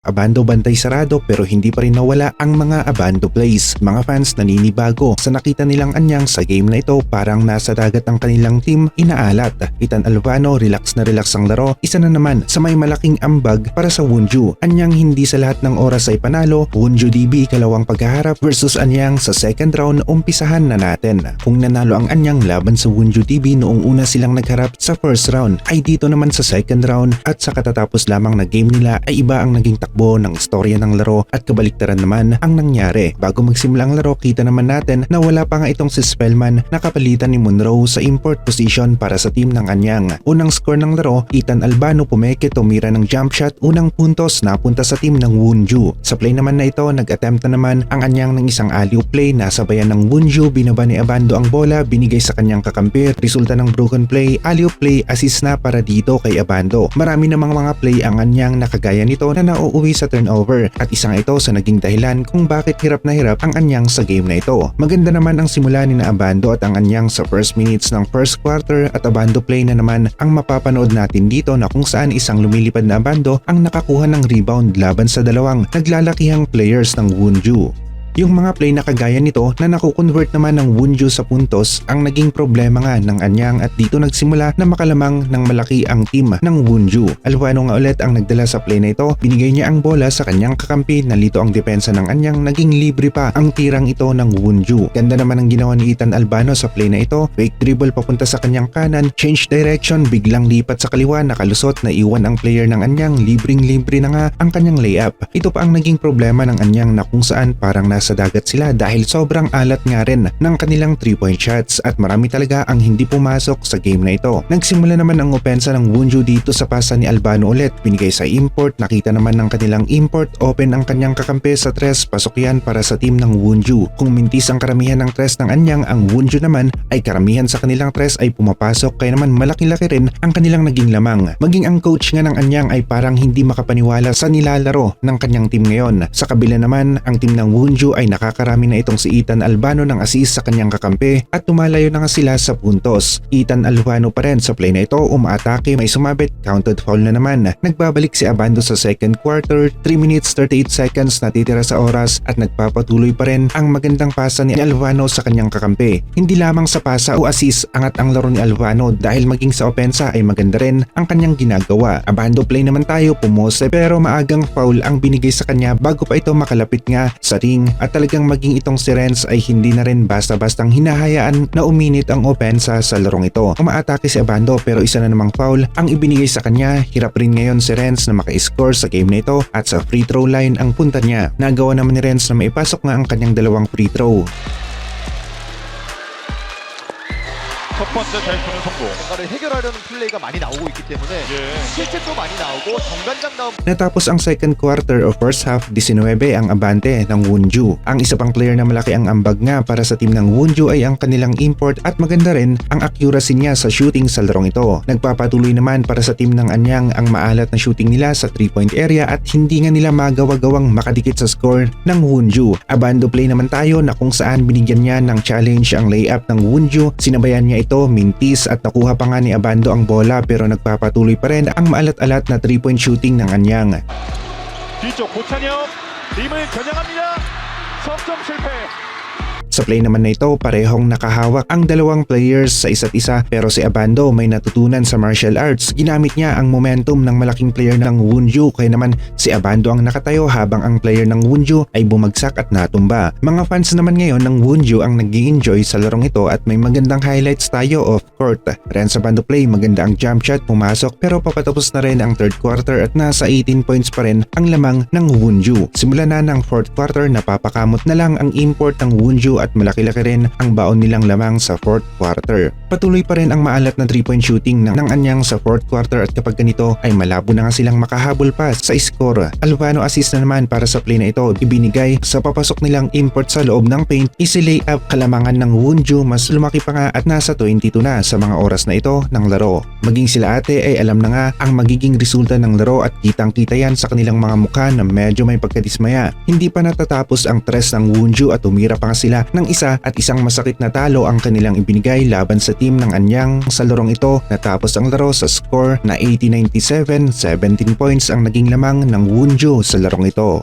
Abando bantay sarado pero hindi pa rin nawala ang mga abando plays. Mga fans naninibago sa nakita nilang anyang sa game na ito parang nasa dagat ang kanilang team inaalat. Itan Albano relax na relax ang laro. Isa na naman sa may malaking ambag para sa Wunju. Anyang hindi sa lahat ng oras ay panalo. Wunju DB kalawang paghaharap versus anyang sa second round umpisahan na natin. Kung nanalo ang anyang laban sa Wunju DB noong una silang nagharap sa first round ay dito naman sa second round at sa katatapos lamang na game nila ay iba ang naging takbo ng istorya ng laro at kabaliktaran naman ang nangyari. Bago magsimula ang laro, kita naman natin na wala pa nga itong si Spellman na kapalitan ni Monroe sa import position para sa team ng Anyang. Unang score ng laro, Ethan Albano pumeke tumira ng jump shot, unang puntos napunta sa team ng Wunju. Sa play naman na ito, nag-attempt na naman ang Anyang ng isang alley play na sabayan ng Wunju, binaba ni Abando ang bola, binigay sa kanyang kakampi, resulta ng broken play, alley play, assist na para dito kay Abando. Marami namang mga play ang Anyang na kagaya nito na nauuwi sa turnover at isang ito sa naging dahilan kung bakit hirap na hirap ang Anyang sa game na ito. Maganda naman ang simula ni na Abando at ang Anyang sa first minutes ng first quarter at Abando play na naman ang mapapanood natin dito na kung saan isang lumilipad na Abando ang nakakuha ng rebound laban sa dalawang naglalakihang players ng Wunju. Yung mga play na kagaya nito na nakukonvert naman ng Wunju sa puntos ang naging problema nga ng Anyang at dito nagsimula na makalamang ng malaki ang team ng Wunju. Alvano nga ulit ang nagdala sa play na ito, binigay niya ang bola sa kanyang kakampi, nalito ang depensa ng Anyang, naging libre pa ang tirang ito ng Wunju. Ganda naman ang ginawa ni Ethan Albano sa play na ito, fake dribble papunta sa kanyang kanan, change direction, biglang lipat sa kaliwa, nakalusot na iwan ang player ng Anyang, libreng libre na nga ang kanyang layup. Ito pa ang naging problema ng Anyang na kung saan parang nasa dagat sila dahil sobrang alat nga rin ng kanilang 3-point shots at marami talaga ang hindi pumasok sa game na ito. Nagsimula naman ang opensa ng Wunju dito sa pasa ni Albano ulit, binigay sa import, nakita naman ng kanilang import, open ang kanyang kakampi sa tres, pasok yan para sa team ng Wunju. Kung mintis ang karamihan ng tres ng Anyang, ang Wunju naman ay karamihan sa kanilang tres ay pumapasok kaya naman malaki-laki rin ang kanilang naging lamang. Maging ang coach nga ng Anyang ay parang hindi makapaniwala sa nilalaro ng kanyang team ngayon. Sa kabila naman, ang team ng Ay nakakarami na itong si Ethan Albano ng assist sa kanyang kakampi at tumalayo na nga sila sa puntos. Ethan Albano pa rin sa play na ito, umaatake, may sumabit, counted foul na naman. Nagbabalik si Abando sa second quarter, 3 minutes 38 seconds natitira sa oras at nagpapatuloy pa rin ang magandang pasa ni Albano sa kanyang kakampi. Hindi lamang sa pasa o assist angat ang laro ni Albano dahil maging sa opensa ay maganda rin ang kanyang ginagawa. Abando play naman tayo, pumose pero maagang foul ang binigay sa kanya bago pa ito makalapit nga sa ring at talagang maging itong si Renz ay hindi na rin basta-bastang hinahayaan na uminit ang opensa sa larong ito. Umaatake si Abando pero isa na namang foul ang ibinigay sa kanya. Hirap rin ngayon si Renz na maka-score sa game na ito at sa free throw line ang punta niya. Nagawa naman ni Renz na maipasok nga ang kanyang dalawang free throw. 첫 번째 자유투는 성공. 뭔가를 해결하려는 플레이가 많이 나오고 있기 때문에 예. 실책도 많이 나오고 정관장 나온 Natapos ang second quarter o first half, 19 ang abante ng Wunju. Ang isa pang player na malaki ang ambag nga para sa team ng Wunju ay ang kanilang import at maganda rin ang accuracy niya sa shooting sa larong ito. Nagpapatuloy naman para sa team ng Anyang ang maalat na shooting nila sa 3-point area at hindi nga nila magawa-gawang makadikit sa score ng Wunju. Abando play naman tayo na kung saan binigyan niya ng challenge ang layup ng Wunju. Sinabayan niya ito, mintis at nakuha pa nga ni Abando ang bola pero nagpapatuloy pa rin ang maalat-alat na 3-point shooting ng Anyang. 뒤쪽 고찬영 림을 겨냥합니다. 석점 실패. Sa play naman na ito, parehong nakahawak ang dalawang players sa isa't isa pero si Abando may natutunan sa martial arts. Ginamit niya ang momentum ng malaking player ng Wunju kaya naman si Abando ang nakatayo habang ang player ng Wunju ay bumagsak at natumba. Mga fans naman ngayon ng Wunju ang nag enjoy sa larong ito at may magandang highlights tayo off court. Ren sa Abando play, maganda ang jump shot pumasok pero papatapos na rin ang third quarter at nasa 18 points pa rin ang lamang ng Wunju. Simula na ng fourth quarter, napapakamot na lang ang import ng Wunju at malaki-laki rin ang baon nilang lamang sa fourth quarter. Patuloy pa rin ang maalat na 3-point shooting ng, ng anyang sa fourth quarter at kapag ganito ay malabo na nga silang makahabol pa sa score. Alvano assist na naman para sa play na ito ibinigay sa papasok nilang import sa loob ng paint easy layup kalamangan ng Wunju mas lumaki pa nga at nasa 22 na sa mga oras na ito ng laro. Maging sila ate ay alam na nga ang magiging resulta ng laro at kitang kita yan sa kanilang mga mukha na medyo may pagkadismaya. Hindi pa natatapos ang tres ng Wunju at umira pa nga sila ng isa at isang masakit na talo ang kanilang ibinigay laban sa team ng Anyang sa larong ito natapos ang laro sa score na 80-97, 17 points ang naging lamang ng Wunju sa larong ito.